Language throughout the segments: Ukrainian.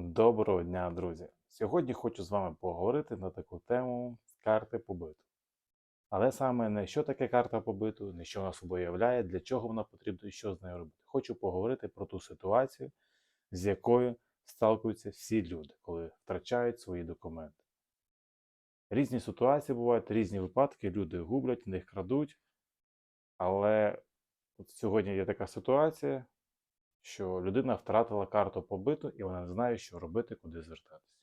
Доброго дня, друзі! Сьогодні хочу з вами поговорити на таку тему карти побиту. Але саме не що таке карта побиту, не що вона собою являє, для чого вона потрібна і що з нею робити. Хочу поговорити про ту ситуацію, з якою сталкуються всі люди, коли втрачають свої документи. Різні ситуації бувають, різні випадки, люди гублять, в них крадуть. Але от сьогодні є така ситуація, що людина втратила карту побиту і вона не знає, що робити, куди звертатися.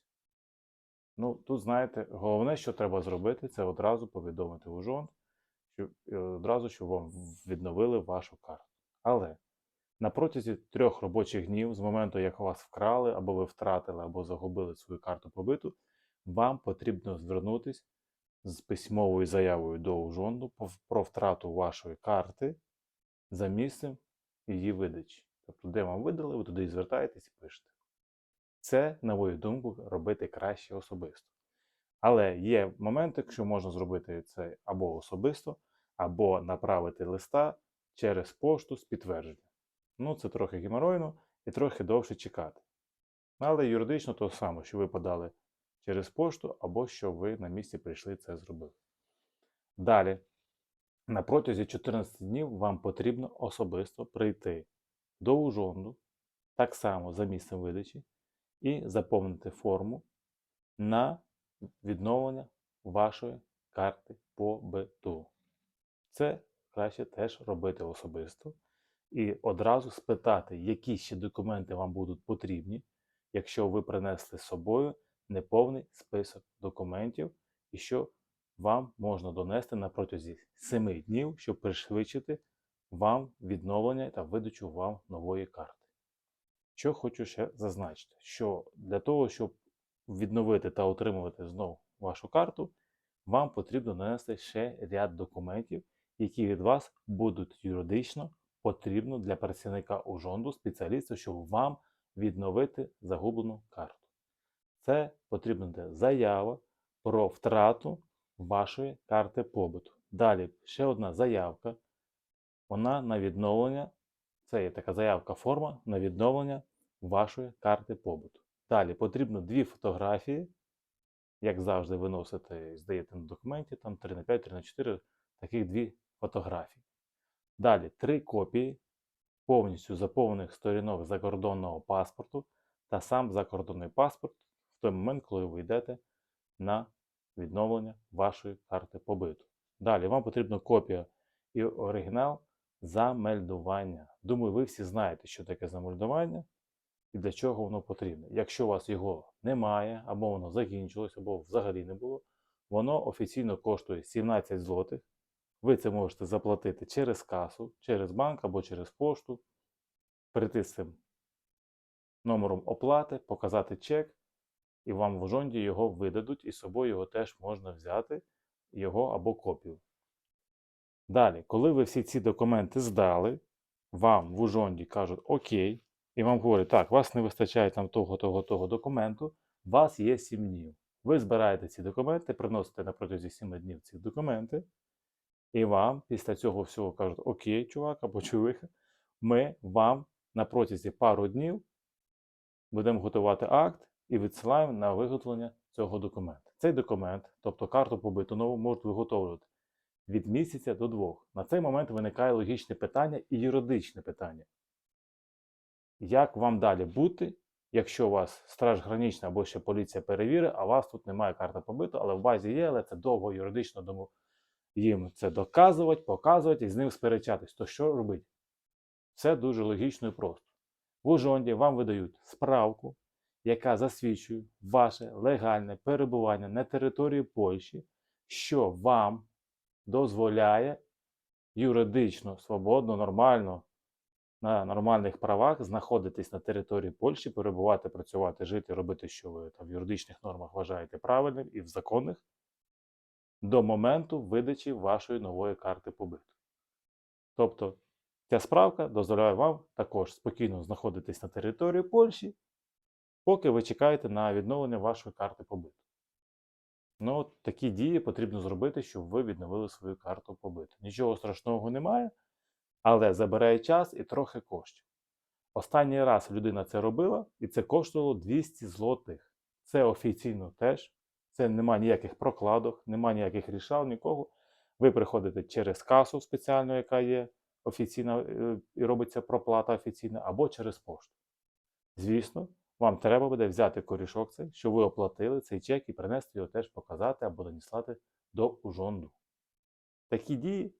Ну, тут, знаєте, головне, що треба зробити, це одразу повідомити у жон, що, е, одразу, щоб вам відновили вашу карту. Але на протязі трьох робочих днів, з моменту, як вас вкрали, або ви втратили, або загубили свою карту побиту, вам потрібно звернутися з письмовою заявою до ужонду про втрату вашої карти за місцем її видачі. Тобто, де вам видали, ви туди звертаєтесь і пишете. Це, на мою думку, робити краще особисто. Але є моменти, якщо можна зробити це або особисто, або направити листа через пошту з підтвердженням. Ну, це трохи геморойно і трохи довше чекати. Але юридично то саме, що ви подали через пошту, або що ви на місці прийшли це зробили. Далі, на протязі 14 днів вам потрібно особисто прийти до ужонду, так само за місцем видачі, і заповнити форму на відновлення вашої карти побиту. Це краще теж робити особисто. І одразу спитати, які ще документи вам будуть потрібні, якщо ви принесли з собою неповний список документів, і що вам можна донести на протязі 7 днів, щоб пришвидшити вам відновлення та видачу вам нової карти. Що хочу ще зазначити, що для того, щоб відновити та отримувати знову вашу карту, вам потрібно нанести ще ряд документів, які від вас будуть юридично потрібно для працівника ужонду, спеціаліста, щоб вам відновити загублену карту. Це потрібна заява про втрату вашої карти побуту. Далі ще одна заявка вона на відновлення, це є така заявка форма на відновлення вашої карти побуту. Далі потрібно дві фотографії, як завжди, виносите, здаєте на документі, там 3 на 5, 3 на 4, таких дві фотографії. Далі три копії повністю заповнених сторінок закордонного паспорту та сам закордонний паспорт в той момент, коли ви йдете на відновлення вашої карти побиту. Далі вам потрібна копія і оригінал замельдування. Думаю, ви всі знаєте, що таке замельдування і для чого воно потрібне. Якщо у вас його немає, або воно закінчилось, або взагалі не було, воно офіційно коштує 17 злотих. Ви це можете заплатити через касу, через банк або через пошту, прийти з цим номером оплати, показати чек, і вам в жонді його видадуть, і з собою його теж можна взяти, його або копію. Далі, коли ви всі ці документи здали, вам в Ужонді кажуть Окей, і вам говорять, так, вас не вистачає там того, того, того документу, у вас є 7 днів. Ви збираєте ці документи, приносите на протязі 7 днів ці документи, і вам після цього всього кажуть, Окей, чувак або чувиха, ми вам на протязі пару днів будемо готувати акт і відсилаємо на виготовлення цього документу. Цей документ, тобто карту побиту нову, можуть виготовлювати від місяця до двох. На цей момент виникає логічне питання і юридичне питання. Як вам далі бути, якщо у вас страж гранична або ще поліція перевірить, а у вас тут немає карти побиту, але в базі є, але це довго юридично тому їм це доказувати, показувати і з ним сперечатись, то що робити? Все дуже логічно і просто. В Ужонді вам видають справку, яка засвідчує ваше легальне перебування на території Польщі, що вам дозволяє юридично, свободно, нормально, на нормальних правах знаходитись на території Польщі, перебувати, працювати, жити, робити, що ви там в юридичних нормах вважаєте правильним і в законних до моменту видачі вашої нової карти побиту. Тобто ця справка дозволяє вам також спокійно знаходитись на території Польщі, поки ви чекаєте на відновлення вашої карти побиту. Ну, от такі дії потрібно зробити, щоб ви відновили свою карту побиту. Нічого страшного немає, але забирає час і трохи коштів. Останній раз людина це робила, і це коштувало 200 злотих. Це офіційно теж. Це нема ніяких прокладок, нема ніяких рішал, нікого. Ви приходите через касу спеціальну, яка є офіційна, е, і робиться проплата офіційна, або через пошту. Звісно, вам треба буде взяти корішок цей, що ви оплатили цей чек і принести його теж показати або надіслати до Ужонду. Такі дії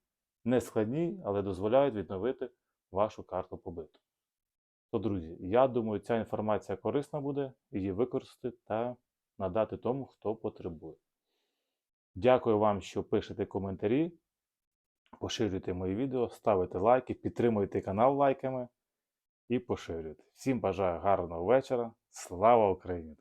не складні, але дозволяють відновити вашу карту побиту. То, друзі, я думаю, ця інформація корисна буде, її використати та надати тому, хто потребує. Дякую вам, що пишете коментарі, поширюйте мої відео, ставите лайки, підтримуйте канал лайками і поширюйте. Всім бажаю гарного вечора. Слава Україні!